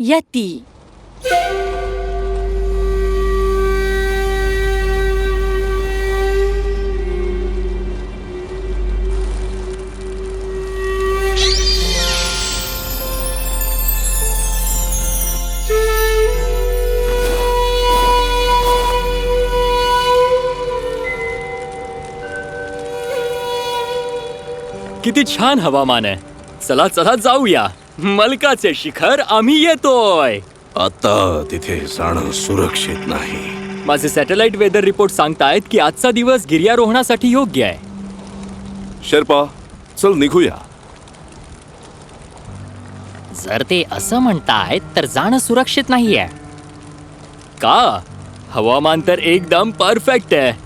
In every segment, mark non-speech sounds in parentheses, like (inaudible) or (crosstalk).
यती किती छान हवामान आहे. चला चला जाऊया. मलकाचे शिखर आम्ही येतोय. आता तिथे जाणं सुरक्षित नाही. माझे सॅटेलाइट वेदर रिपोर्ट सांगतायत की आजचा दिवस गिर्यारोहणासाठी योग्य आहे. शेर्पा चल निघूया. जर ते असं म्हणतायत तर जाणं सुरक्षित नाहीये. का? हवामान तर एकदम परफेक्ट आहे.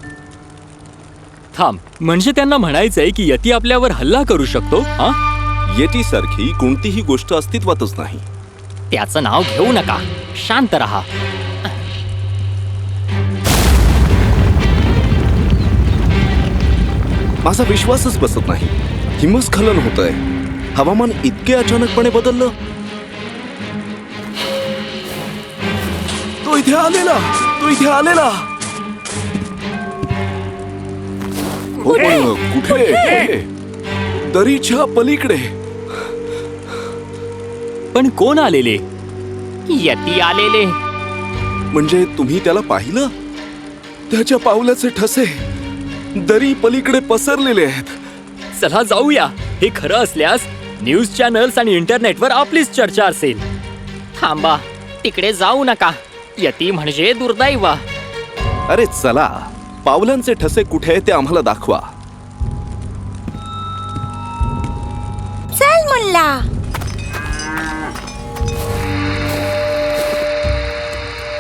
थांब. म्हणजे त्यांना म्हणायचंय की यती आपल्यावर हल्ला करू शकतो हा? येटी सारखी कोणतीही गोष्ट अस्तित्वातच नाही. त्याचं नाव घेऊ नका. शांत रहा. माझा विश्वासच बसत नाही. हिमस्खलन होत आहे हवामान इतके अचानकपणे बदललं. तो इथे आलेला! तो इथे आलेला! हो, पण कुठे? दरीच्या पलीकडे. पण कोण आलेले? यती आलेले. म्हणजे तुम्ही त्याला पाहिलं? त्याच्या पावलाचे ठसे दरी पलीकडे पसरलेले आहेत. चला जाऊया. हे खरं असल्यास न्यूज चॅनल्स आणि इंटरनेटवर आपलीच चर्चा असेल. थांबा. तिकडे जाऊ नका. यती म्हणजे दुर्दैव. अरे चला. पावलांचे ठसे कुठे आहे ते आम्हाला दाखवा. चल मुल्ला.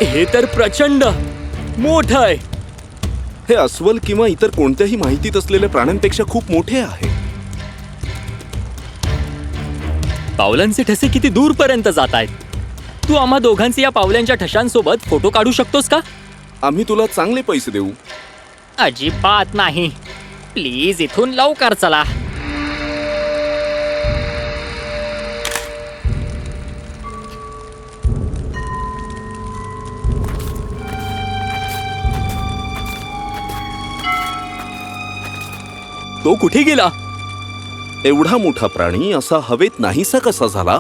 हे तर प्रचंड मोठ आहे. हे अस्वल किंवा इतर कोणत्याही माहितीत असलेल्या प्राण्यांपेक्षा खूप मोठे आहे. पावलांचे ठसे किती दूरपर्यंत जात आहेत? तू आम्हा दोघांचे या पावलांच्या ठशांसोबत फोटो काढू शकतोस का? आम्ही तुला चांगले पैसे देऊ. अजिबात नाही. प्लीज इथून लवकर चला. तो कुठे गेला? एवढा मोठा प्राणी असा हवेत नाहीसा कसा झाला?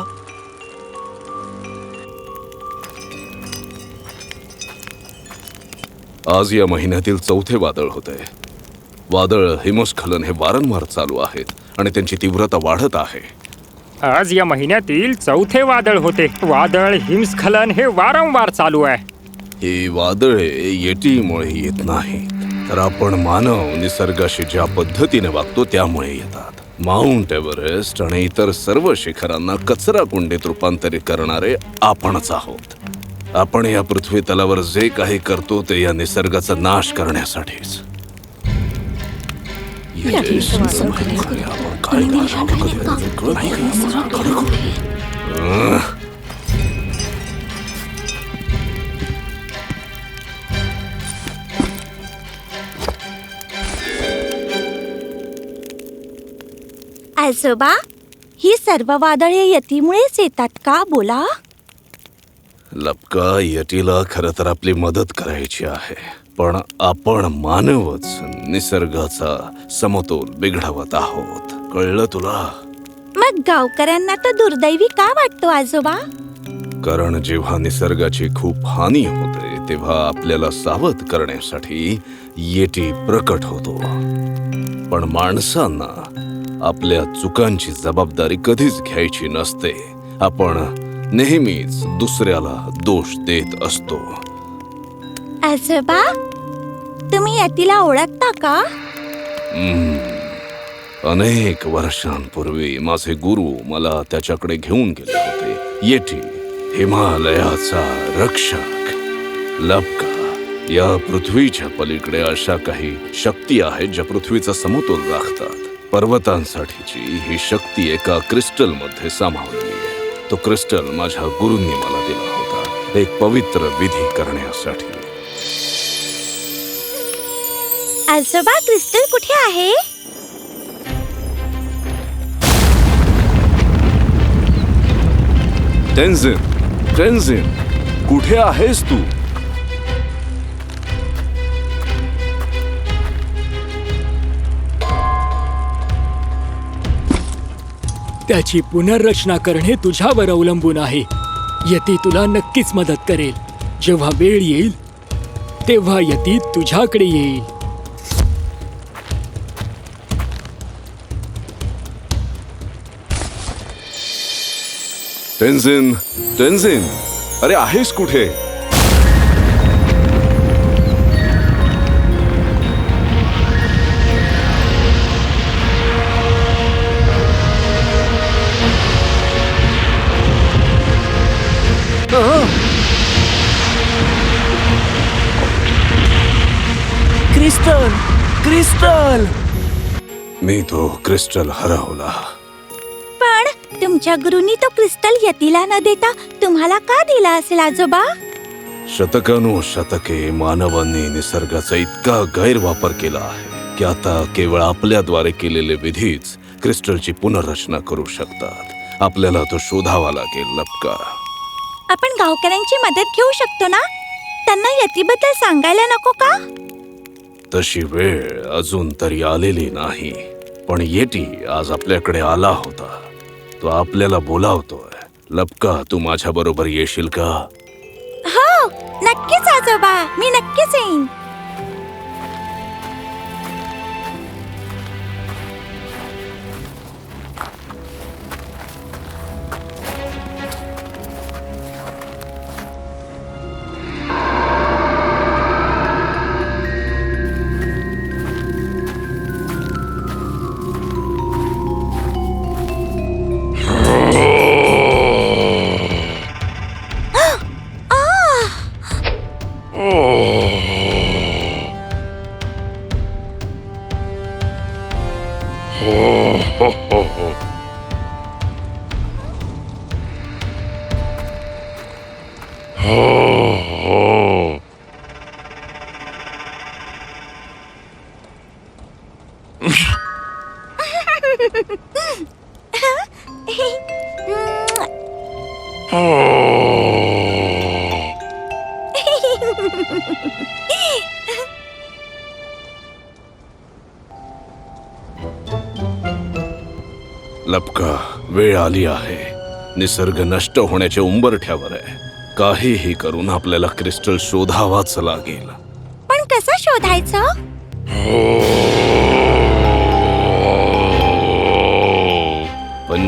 आज या महिन्यातील चौथे वादळ होते वादळ हिमस्खलन हे वारंवार चालू आहेत आणि त्यांची तीव्रता वाढत आहे. आज या महिन्यातील चौथे वादळ होते. वादळ हिमस्खलन हे वारंवार चालू आहे. ही वादळे येटीमुळे येत नाही तर आपण मानव निसर्गाशी ज्या पद्धतीने वागतो त्यामुळे येतात. माउंट एव्हरेस्ट आणि इतर सर्व शिखरांना कचरा कुंडीत रूपांतरित करणारे आपणच आहोत. आपण या पृथ्वी तलावर जे काही करतो ते या निसर्गाचा नाश करण्यासाठीच. आजोबा ही सर्व वादळे यतीमुळेच येतात का? बोला. लपका यटीला खरं तर आपली मदत करायची आहे. पण आपण मानवच निसर्गाचा समतोल बिघडवत आहोत. कळलं तुला? मग गावकऱ्यांना तर दुर्दैवी का वाटतो आजोबा? कारण जेव्हा निसर्गाची खूप हानी होते तेव्हा आपल्याला सावध करण्यासाठी येटी प्रकट होतो. पण माणसांना आपल्या चुकांची जबाबदारी कधीच घ्यायची नसते. आपण नेहमीच दुसऱ्याला दोष देत असतो. आजोबा तुम्ही यतीला ओळखता का? अनेक वर्षांपूर्वी माझे गुरु मला त्याच्याकडे घेऊन गेले होते. येटी हिमालयाचा रक्षक. लपका. या पृथ्वीच्या पलीकडे अशा काही शक्ती आहेत ज्या पृथ्वीचा समतोल राखतात. पर्वतांसाठीची ही शक्ती एका क्रिस्टलमध्ये सामावलेली आहे तो क्रिस्टल माझ्या गुरूंनी मला दिला होता. एक पवित्र विधी करण्यासाठी. अल्सोबा क्रिस्टल कुठे आहे? टेन्झिन टेन्झिन कुठे आहेस तू? त्याची पुनर्रचना करणे तुझ्यावर अवलंबून आहे. यती तुला नक्कीच मदत करेल. जेव्हा वेळ येईल तेव्हा यती तुझ्याकडे येईल. टेन्झिन टेन्झिन अरे आहेस कुठे? Crystal crystal! मी तो क्रिस्टल हरवला. पण तुमच्या गुरुनी तो क्रिस्टल यतीला न देता तुम्हाला का दिला असेल आजोबा? शतकानुशतके मानवांनी निसर्गाचा इतका गैरवापर केला आहे की आता केवळ आपल्याद्वारे केलेले विधीच क्रिस्टलची पुनर्रचना करू शकतात. आपल्याला तो शोधावा लागेल लपका. आपण गावकऱ्यांची मदत घेऊ शकतो ना? त्यांना यतीबद्दल सांगायला नको का? तशी वेळ अजून तरी आलेली नाही. पण येटी आज आपल्याकडे आला होता. तो आपल्याला बोलावतोय. लपका तू माझ्या बरोबर येशील का? हो नक्कीच आजोबा. मी नक्कीच येईन. लपका वेळ आली आहे. निसर्ग नष्ट होण्याच्या उंबरठ्यावर आहे काहीही करून आपल्याला क्रिस्टल शोधावाच लागेल. पण कसं शोधायचं?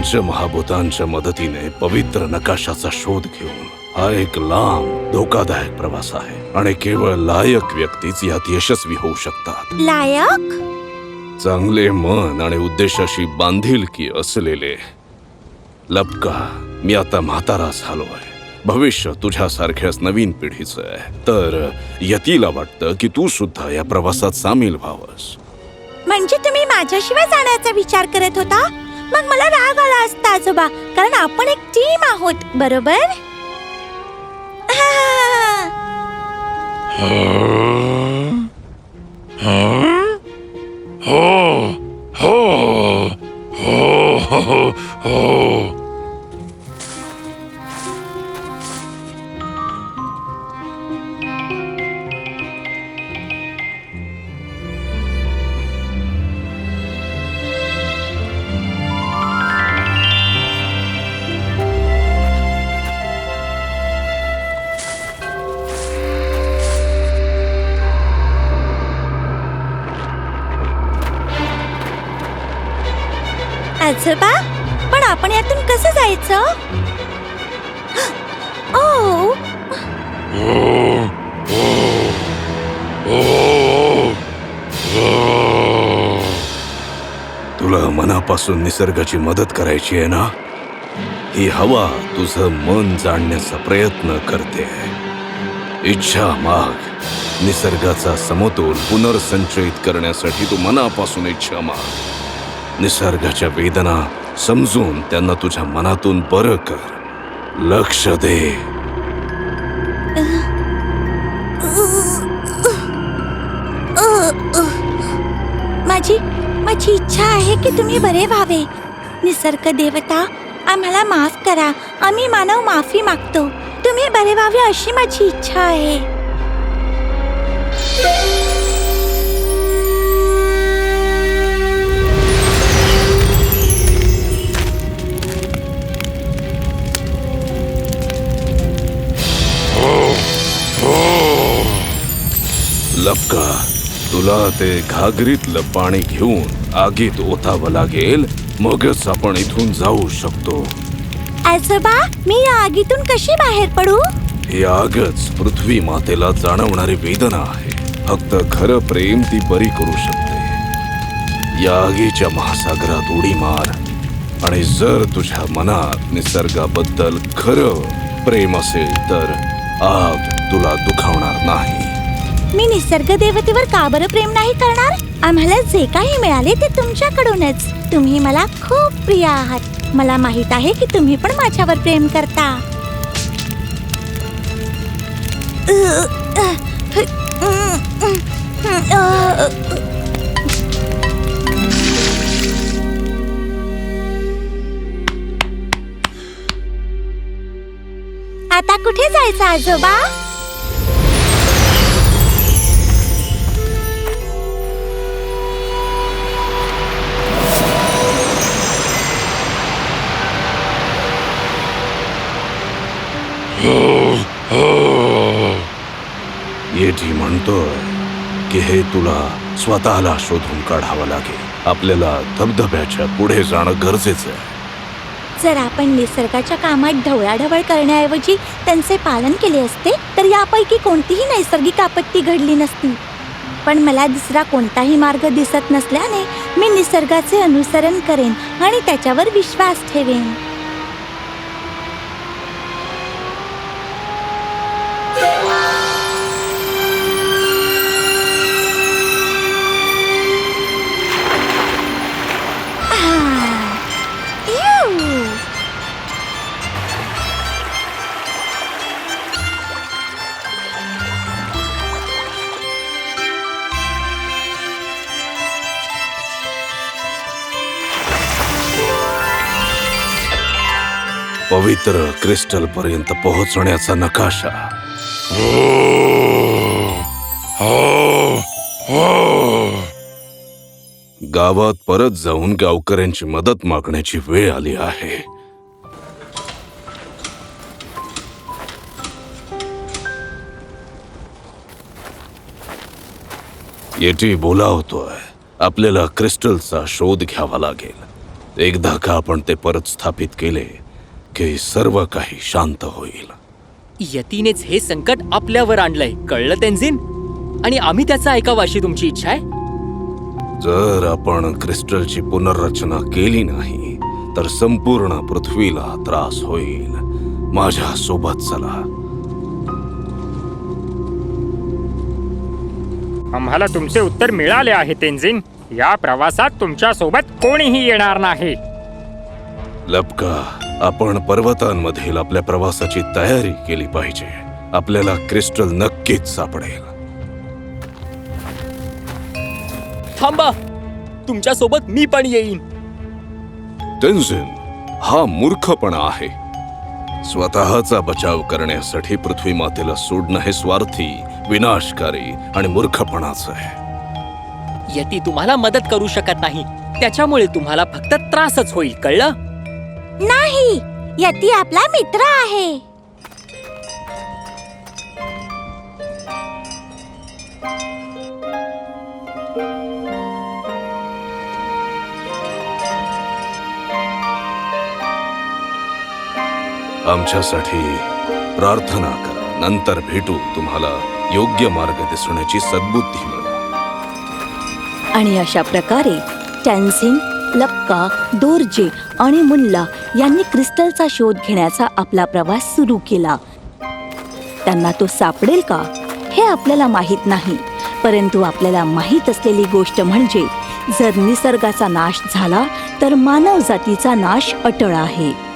पंचमहाभूतांच्या मदतीने पवित्र नकाशाचा शोध घेऊन हा एक लांब धोकादायक प्रवास आहे आणि केवळ लायक व्यक्तीच यात यशस्वी होऊ शकतात. लायक? चांगले मन आणि उद्देशाशी बांधिलकी असलेले लपका मी आता म्हातारा झालोय भविष्य तुझ्यासारख्याच नवीन पिढीचं आहे. तर यतीला वाटतं की तू सुद्धा या प्रवासात सामील व्हावंस. म्हणजे तुम्ही माझ्याशिवाय जाण्याचा विचार करत होता? मग मला राग आला असता आजोबा कारण आपण एक टीम आहोत बरोबर आह. (laughs) हो, हो, हो, आजोबा पण आपण यातून कसं जायचं? ओ! तुला मनापासून निसर्गाची मदत करायची आहे ना? ही हवा तुझं मन जाणण्याचा प्रयत्न करते. इच्छा माग. निसर्गाचा समतोल पुनर्संचयित करण्यासाठी तू मनापासून इच्छा माग. निसर्गाच्या वेदना समजून त्यांना तुझ्या मनातून बरं कर. लक्ष दे. माझी माझी इच्छा आहे की तुम्ही बरे व्हावे. निसर्ग देवता आम्हाला माफ करा. आम्ही मानव माफी मागतो. तुम्ही बरे व्हावे अशी माझी इच्छा आहे. लपका तुला ते घागरीतलं पाणी घेऊन आगीत ओतावं लागेल. मगच आपण इथून जाऊ शकतो. आजोबा मी या आगीतून कशी बाहेर पडू? ही आगच पृथ्वी मातेला जाणवणारी वेदना आहे. फक्त खरं प्रेम ती बरी करू शकते. या आगीच्या महासागरात उडी मार. आणि जर तुझ्या मनात निसर्गाबद्दल खरं प्रेम असेल तर आग तुला दुखावणार नाही. मी निसर्ग देवतेवर का बरं प्रेम नाही करणार. आम्हाला जे काही मिळाले ते तुमच्याकडूनच. तुम्ही मला खूप प्रिय आहात. मला माहीत आहे की तुम्ही पण माझ्यावर प्रेम करता. आता कुठे जायचं आजोबा? म्हणतोय की हे तुला स्वतःला शोधून काढावं लागेल. आपल्याला धबधब्याच्या पुढे जाणं गरजेचं आहे. जर आपण निसर्गाच्या कामात ढवळाढवळ करण्याऐवजी त्यांचे पालन केले असते तर यापैकी कोणतीही नैसर्गिक आपत्ती घडली नसती. पण मला दुसरा कोणताही मार्ग दिसत नसल्याने मी निसर्गाचे अनुसरण करेन आणि त्याच्यावर विश्वास ठेवेन. पवित्र क्रिस्टल पर्यंत पोहोचण्याचा नकाशा. गावात परत जाऊन गावकऱ्यांची मदत मागण्याची वेळ आली आहे. येटी बोलावतोय आपल्याला क्रिस्टलचा शोध घ्यावा लागेल. एकदा का आपण ते परत स्थापित केले की सर्व काही शांत होईल. यतीनेच हे संकट आपल्यावर आणलंय कळलं तेंझिन आणि आम्ही त्याचा ऐकावा अशी तुमची इच्छा आहे? जर आपण क्रिस्टलची पुनर्रचना केली नाही तर संपूर्ण पृथ्वीला त्रास होईल. माझ्या सोबत चला. आम्हाला तुमचे उत्तर मिळाले आहे तेंजिन या प्रवासात तुमच्यासोबत कोणीही येणार नाही. लपका. आपण पर्वतांमधील आपल्या प्रवासाची तयारी केली पाहिजे. आपल्याला क्रिस्टल नक्कीच सापडेल. थांबा. तुमच्यासोबत मी पण येईन. तेन्झिन हा मूर्खपणा आहे. स्वतःचा बचाव करण्यासाठी पृथ्वी मातेला सोडणं हे स्वार्थी विनाशकारी आणि मूर्खपणाचं आहे. यती तुम्हाला मदत करू शकत नाही. त्याच्यामुळे तुम्हाला फक्त त्रासच होईल कळलं? नाही यती आपला मित्र आहे. आमच्यासाठी प्रार्थना करा. नंतर भेटू तुम्हाला योग्य मार्ग दिसण्याची सद्बुद्धी मिळो आणि अशा प्रकारे टॅन्झिंग लक्का दोरजे आणि मुल्ला यांनी क्रिस्टलचा शोध घेण्याचा आपला प्रवास सुरू केला. त्यांना तो सापडेल का? हे आपल्याला माहीत नाही. परंतु आपल्याला माहीत असलेली गोष्ट म्हणजे जर निसर्गाचा नाश झाला तर मानव जातीचा नाश अटळ आहे.